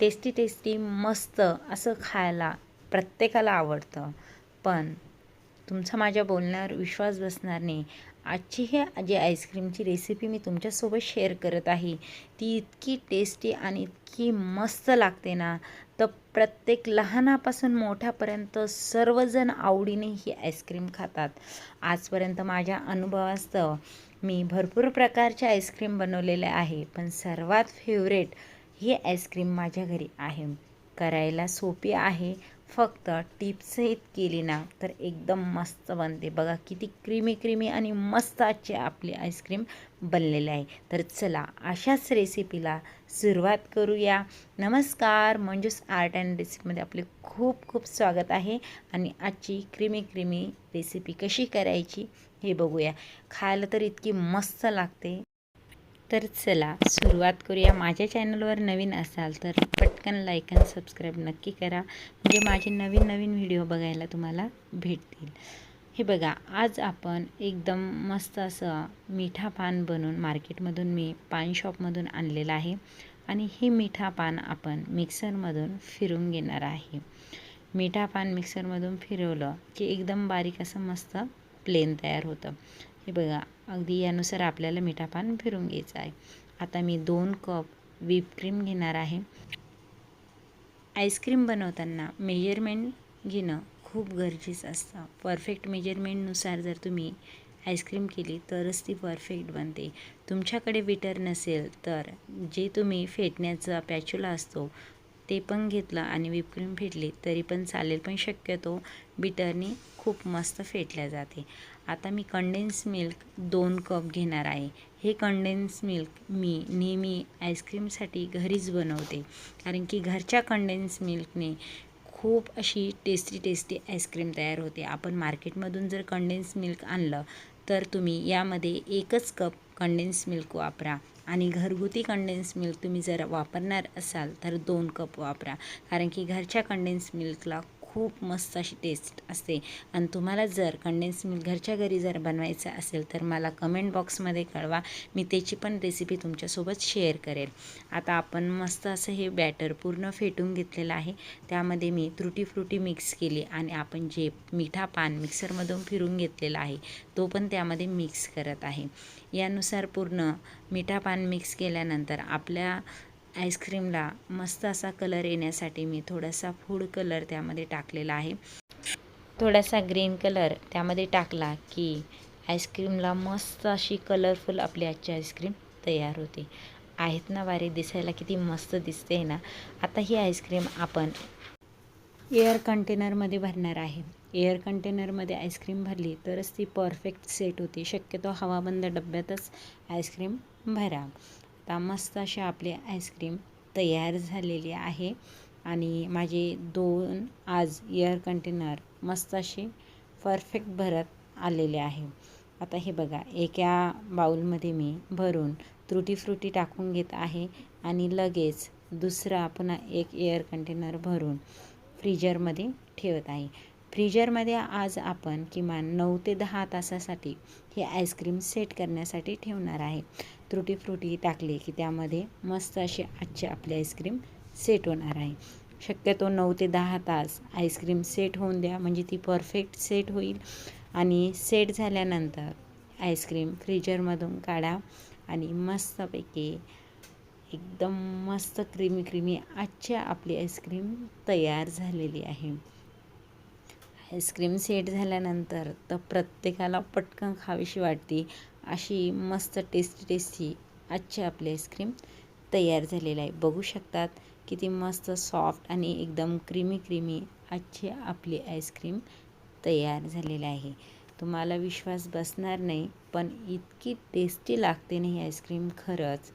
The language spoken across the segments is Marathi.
टेस्टी टेस्टी मस्त असं खायला प्रत्येकाला आवडतं. पण तुमचा माझ्या बोलण्यावर विश्वास बसणार नाही. आजची ही जी आईस्क्रीमची रेसिपी मी तुमच्यासोबत शेअर करत आहे ती इतकी टेस्टी आणि इतकी मस्त लागते ना तर प्रत्येक लहानापासून मोठ्यापर्यंत सर्वजण आवडीने ही आईस्क्रीम खातात. आजपर्यंत माझ्या अनुभवास्तव मी भरपूर प्रकारचे आईस्क्रीम बनवलेले आहे पण सर्वात फेवरेट ही आईस्क्रीम माझ्या घरी आहे. करायला सोपी आहे. फक्त टिप्सहित केली ना तर एकदम मस्त बनते. बघा किती क्रीमी क्रीमी आणि मस्त आजची आपली आईस्क्रीम बनलेली आहे. तर चला अशाच रेसिपीला सुरुवात करूया. नमस्कार मंजूस आर्ट अँड रेसिपीमध्ये आपले खूप खूप स्वागत आहे. आणि आजची क्रीमी क्रीमी रेसिपी कशी करायची हे बघूया. खायला तर इतकी मस्त लागते. तर चला सुरुवात करूया. माझ्या चॅनलवर नवीन असाल तर पटकन लाईक आणि सबस्क्राईब नक्की करा. म्हणजे माझे नवीन नवीन व्हिडिओ बघायला तुम्हाला भेटतील. हे बघा आज आपण एकदम मस्त असं मिठा पान बनवून मार्केटमधून मी पान शॉपमधून आणलेलं आहे. आणि हे मिठा पान आपण मिक्सरमधून फिरून घेणार आहे. मिठा पान मिक्सरमधून फिरवलं की एकदम बारीक असं मस्त प्लेन तयार होतं. हे बघा अगदी यानुसार आपल्याला मिठापान फिरून घ्यायचं आहे. आता मी दोन कप विपक्रीम घेणार आहे. आईस्क्रीम बनवताना मेजरमेंट घेणं खूप गरजेचं असतं. परफेक्ट मेजरमेंटनुसार जर तुम्ही आईस्क्रीम केली तरच ती परफेक्ट बनते. तुमच्याकडे बिटर नसेल तर जे तुम्ही फेटण्याचा पॅच्युला असतो ते पण घेतलं आणि व्हिपक्रीम फेटली तरी पण चालेल. पण शक्यतो बिटरनी खूप मस्त फेटल्या जाते. आता मी कंडेन्स मिल्क दोन कप घेणार आहे. हे कंडेन्स मिल्क मी नेहमी आईस्क्रीमसाठी घरीच बनवते. कारण की घरच्या कंडेन्स मिल्कने खूप अशी टेस्टी टेस्टी आईस्क्रीम तयार होते. आपण मार्केटमधून जर कंडेन्स मिल्क आणलं तर तुम्ही यामध्ये एकच कप कंडेन्स मिल्क वापरा. आणि घरगुती कंडेन्स मिल्क तुम्ही जर वापरणार असाल तर दोन कप वापरा. कारण की घरच्या कंडेन्स मिल्कला खूप मस्त अशी टेस्ट असते. आणि तुम्हाला जर कंडेन्स मिल्क घरच्या घरी जर बनवायचं असेल तर मला कमेंट बॉक्समध्ये कळवा. मी त्याची पण रेसिपी तुमच्यासोबत शेअर करेल. आता आपण मस्त असं हे बॅटर पूर्ण फेटून घेतलेलं आहे. त्यामध्ये मी त्रुटी फ्रुटी मिक्स केली आणि आपण जे मिठा पान मिक्सरमधून फिरून घेतलेला आहे तो पण त्यामध्ये मिक्स करत आहे. यानुसार पूर्ण मिठा पान मिक्स केल्यानंतर आपल्या आईस्क्रीमला मस्त असा कलर येण्यासाठी मी थोडासा फूड कलर त्यामध्ये टाकलेला आहे. थोडासा ग्रीन कलर त्यामध्ये टाकला की आईस्क्रीमला मस्त अशी कलरफुल आपली आजची आईस्क्रीम तयार होते. आहेत ना वारे? दिसायला किती मस्त दिसते ना? आता ही आईस्क्रीम आपण एअर कंटेनरमध्ये भरणार आहे. एअर कंटेनरमध्ये आईस्क्रीम भरली तरच ती परफेक्ट सेट होती. शक्यतो हवाबंद डब्यातच आईस्क्रीम भरा. आता मस्त अशी आपली आईस्क्रीम तयार झालेली आहे. आणि माझे दोन आज एअर कंटेनर मस्त असे परफेक्ट भरत आलेले आहे. आता हे बघा एका बाऊलमध्ये मी भरून त्रुटी फ्रुटी टाकून घेत आहे आणि लगेच दुसरा पुन्हा एक एअर कंटेनर भरून फ्रीजरमध्ये ठेवत आहे. फ्रीजरमध्ये आज आपण किमान नऊ ते दहा तासासाठी हे आईस्क्रीम सेट करण्यासाठी ठेवणार आहे. त्रुटी फ्रुटी टाकली की त्यामध्ये मस्त अशी आजची आपली आईस्क्रीम सेट होणार आहे. शक्यतो नऊ ते दहा तास आईस्क्रीम सेट होऊन द्या म्हणजे ती परफेक्ट सेट होईल. आणि सेट झाल्यानंतर आईस्क्रीम फ्रीजरमधून काढा आणि मस्तपैकी एकदम मस्त क्रीमी क्रीमी आजच्या आपली आईस्क्रीम तयार झालेली आहे. आईस्क्रीम सेट झाल्यानंतर तर प्रत्येकाला पटकन खावीशी वाटते. अशी मस्त टेस्टी टेस्टी आजची आपली आईस्क्रीम तयार झालेली आहे. बघू शकतात किती मस्त सॉफ्ट आणि एकदम क्रीमी क्रीमी आजची आपली आईस्क्रीम तयार झालेली आहे. तुम्हाला विश्वास बसणार नाही पण इतकी टेस्टी लागते ना ही आईस्क्रीम खरंच.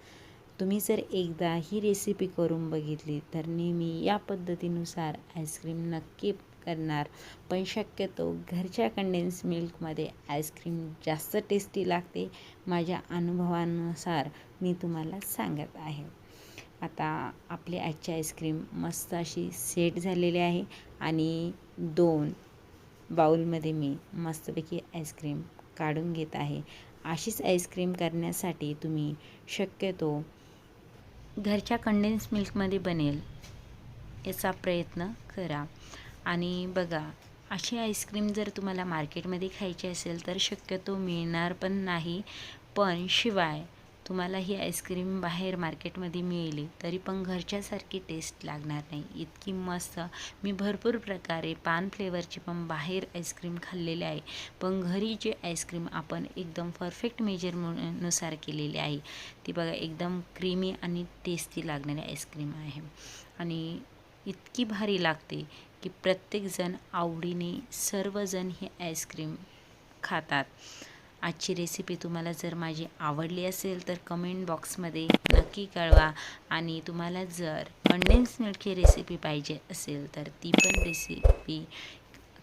तुम्ही जर एकदा ही रेसिपी करून बघितली तर नेहमी या पद्धतीनुसार आईस्क्रीम नक्की करणार. पण शक्यतो घरच्या कंडेन्स मिल्कमध्ये आईस्क्रीम जास्त टेस्टी लागते माझ्या अनुभवानुसार मी तुम्हाला सांगत आहे. आता आपली आजची आईस्क्रीम मस्त अशी सेट झालेली आहे आणि दोन बाऊलमध्ये मी मस्तपैकी आईस्क्रीम काढून घेत आहे. अशीच आईस्क्रीम करण्यासाठी तुम्ही शक्यतो घरच्या कंडेन्स मिल्कमध्ये बनेल याचा प्रयत्न करा. आणि बघा अशी आईस्क्रीम जर तुम्हाला मार्केटमध्ये खायची असेल तर शक्यतो मिळणार पण नाही. पण शिवाय तुम्हाला ही आईस्क्रीम बाहेर मार्केटमध्ये मिळेली तरी पण घरच्यासारखी टेस्ट लागणार नाही. इतकी मस्त मी भरपूर प्रकारे पान फ्लेवरची पण बाहेर आईस्क्रीम खाल्लेली आहे. पण घरी जे आईस्क्रीम आपण एकदम परफेक्ट मेजरनुसार केलेली आहे ती बघा एकदम क्रीमी आणि टेस्टी लागणारी आईस्क्रीम आहे. आणि इतकी भारी लागते की प्रत्येकजण आवडीने सर्वजण ही आईस्क्रीम खातात. आजची रेसिपी तुम्हाला जर माझी आवडली असेल तर कमेंट बॉक्समध्ये नक्की कळवा आणि तुम्हाला जर कंडेन्स मिल्कची रेसिपी पाहिजे असेल तर ती पण रेसिपी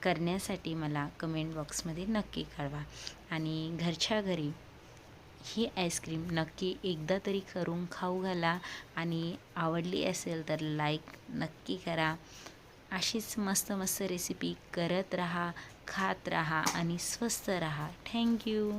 करण्यासाठी मला कमेंट बॉक्समध्ये नक्की कळवा. आणि घरच्या घरी ही आईस्क्रीम नक्की एकदा तरी करून खाऊ घाला आणि आवडली असेल तर लाईक नक्की करा. अशीच मस्त मस्त रेसिपी करत राहा खात राहा आणि स्वस्त राहा. थँक्यू